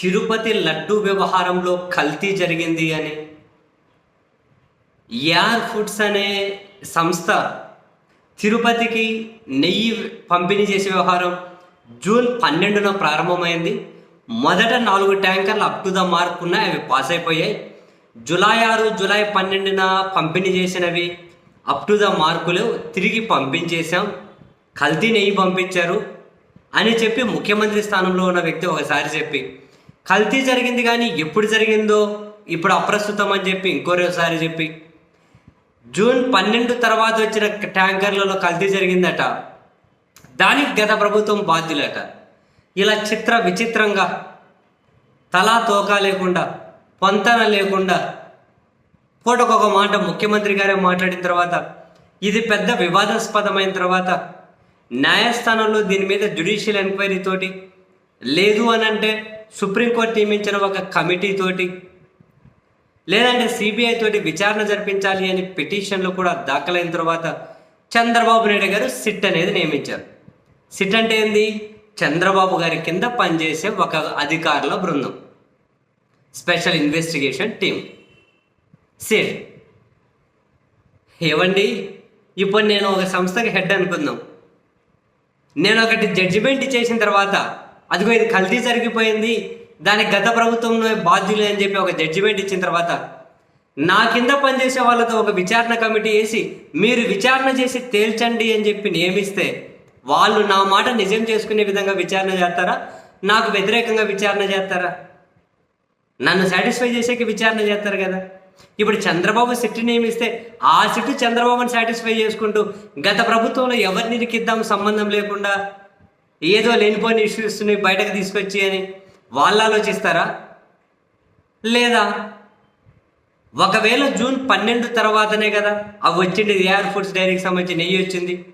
తిరుపతి లడ్డు వ్యవహారంలో కల్తీ జరిగింది అని. యార్ ఫుడ్స్ అనే సంస్థ తిరుపతికి నెయ్యి పంపిణీ చేసే వ్యవహారం జూన్ పన్నెండున ప్రారంభమైంది. మొదట నాలుగు ట్యాంకర్లు అప్ టు ద మార్క్ ఉన్నాయి అవి పాస్ అయిపోయాయి. జూలై ఆరు జూలై పన్నెండున పంపిణీ చేసినవి అప్ టు ద మార్కులు తిరిగి పంపించేశాం. కల్తీ నెయ్యి పంపించారు అని చెప్పి ముఖ్యమంత్రి స్థానంలో ఉన్న వ్యక్తి ఒకసారి చెప్పి కల్తీ జరిగింది కానీ ఎప్పుడు జరిగిందో ఇప్పుడు అప్రస్తుతం అని చెప్పి ఇంకోసారి చెప్పి. జూన్ పన్నెండు తర్వాత వచ్చిన ట్యాంకర్లలో కల్తీ జరిగిందట. దానికి గత ప్రభుత్వం బాధ్యులట. ఇలా చిత్ర విచిత్రంగా తలా తోక లేకుండా పొంతన లేకుండా పూటకొక మాట ముఖ్యమంత్రి గారే మాట్లాడిన తర్వాత ఇది పెద్ద వివాదాస్పదమైన తర్వాత న్యాయస్థానంలో దీని మీద జ్యుడిషియల్ ఎంక్వైరీ తోటి లేదు అని అంటే సుప్రీంకోర్టు నియమించిన ఒక కమిటీ తోటి లేదంటే సిబిఐ తోటి విచారణ జరిపించాలి అని పిటిషన్లు కూడా దాఖలైన తర్వాత చంద్రబాబు నాయుడు గారు సిట్ అనేది నియమించారు. సిట్ అంటే ఏంది? చంద్రబాబు గారి కింద పనిచేసే ఒక అధికారుల బృందం. Special investigation team. సిట్. ఏవండి? ఇప్పుడు నేను ఒక సంస్థకి హెడ్ అనుకుందాం. నేను ఒకటి జడ్జిమెంట్ చేసిన తర్వాత అదిగో ఇది కల్తీ జరిగిపోయింది. దానికి గత ప్రభుత్వంలో బాధ్యులు అని చెప్పి ఒక జడ్జిమెంట్ ఇచ్చిన తర్వాత నా కింద పనిచేసే వాళ్ళతో ఒక విచారణ కమిటీ వేసి మీరు విచారణ చేసి తేల్చండి అని చెప్పి నియమిస్తే వాళ్ళు నా మాట నిజం చేసుకునే విధంగా విచారణ చేస్తారా? నాకు వ్యతిరేకంగా విచారణ చేస్తారా? నన్ను సాటిస్ఫై చేసేకి విచారణ చేస్తారు కదా. ఇప్పుడు చంద్రబాబు సిట్టు నియమిస్తే ఆ సిట్టు చంద్రబాబుని సాటిస్ఫై చేసుకుంటూ గత ప్రభుత్వంలో ఎవరిని ఇరికిద్దాం సంబంధం లేకుండా ఏదో లేనిపోని ఇష్యూస్ని బయటకు తీసుకొచ్చి అని వాళ్ళు ఆలోచిస్తారా? లేదా ఒకవేళ జూన్ పన్నెండు తర్వాతనే కదా అవి వచ్చింది ఏఆర్ ఫుడ్స్ డైరీకి సంబంధించి నెయ్యి వచ్చింది.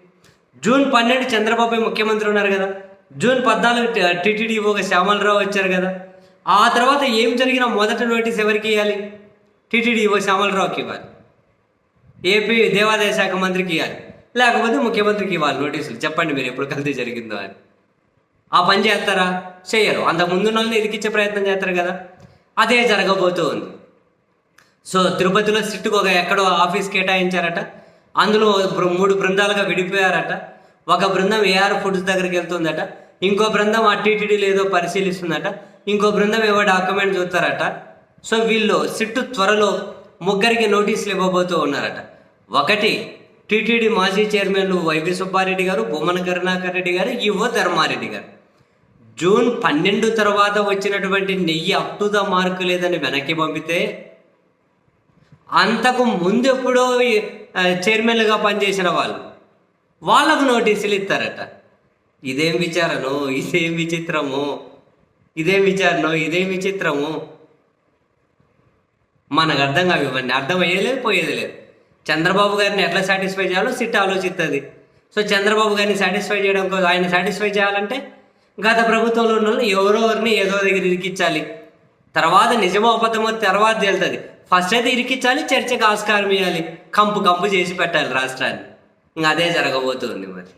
జూన్ పన్నెండు చంద్రబాబు ముఖ్యమంత్రి ఉన్నారు కదా జూన్ పద్నాలుగు టీటీడీ ఒక శ్యామలరావు వచ్చారు కదా ఆ తర్వాత ఏం జరిగినా మొదటి నోటీస్ ఎవరికి ఇవ్వాలి? టీటీడీ ఓ శ్యామలరావుకి ఇవ్వాలి. ఏపీ దేవాదాయ శాఖ మంత్రికి ఇవ్వాలి. లేకపోతే ముఖ్యమంత్రికి ఇవ్వాలి నోటీసులు. చెప్పండి మీరు ఎప్పుడు కల్తీ జరిగిందో అని. ఆ పని చేస్తారా? చేయరు అంత ముందున్న వాళ్ళని ఇరికిచ్చే ప్రయత్నం చేస్తారు కదా. అదే జరగబోతూ ఉంది. సో తిరుపతిలో సిట్టుకు ఒక ఎక్కడో ఆఫీస్ కేటాయించారట. అందులో మూడు బృందాలుగా విడిపోయారట. ఒక బృందం ఏఆర్ ఫుడ్స్ దగ్గరికి వెళ్తుందట. ఇంకో బృందం ఆ టీటీడీలో ఏదో పరిశీలిస్తుందట. ఇంకో బృందం ఏవో డాక్యుమెంట్ చూస్తారట. సో వీళ్ళు సిట్టు త్వరలో ముగ్గురికి నోటీసులు ఇవ్వబోతూ ఉన్నారట. ఒకటి టీటీడీ మాజీ చైర్మన్లు వైవి సుబ్బారెడ్డి గారు బొమ్మన కరుణాకర్ రెడ్డి గారు ఈవో ధర్మారెడ్డి గారు. జూన్ పన్నెండు తర్వాత వచ్చినటువంటి నెయ్యి అప్ టు ద మార్క్ లేదని వెనక్కి పంపితే అంతకు ముందు ఎప్పుడో చైర్మన్లుగా పనిచేసిన వాళ్ళు వాళ్ళకు నోటీసులు ఇస్తారట. ఇదేం విచారను ఇదేం విచిత్రము ఇదేం విచారణ ఇదేం విచిత్రము. మనకు అర్థం కావు ఇవన్నీ. అర్థం అయ్యేలేదు పోయేది లేదు. చంద్రబాబు గారిని ఎట్లా సాటిస్ఫై చేయాలో సిట్ ఆలోచిస్తుంది సో చంద్రబాబు గారిని సాటిస్ఫై చేయడం కోసం ఆయన సాటిస్ఫై చేయాలంటే గత ప్రభుత్వంలో ఉన్న వాళ్ళు ఎవరో ఎవరిని ఏదో దగ్గర ఇరికించాలి. తర్వాత నిజమో అబద్ధమో తర్వాత తేలుతుంది. ఫస్ట్ అయితే ఇరికించాలి చర్చకు ఆస్కారం ఇవ్వాలి కంపు కంపు చేసి పెట్టాలి రాష్ట్రాన్ని. ఇంకా అదే జరగబోతుంది మరి.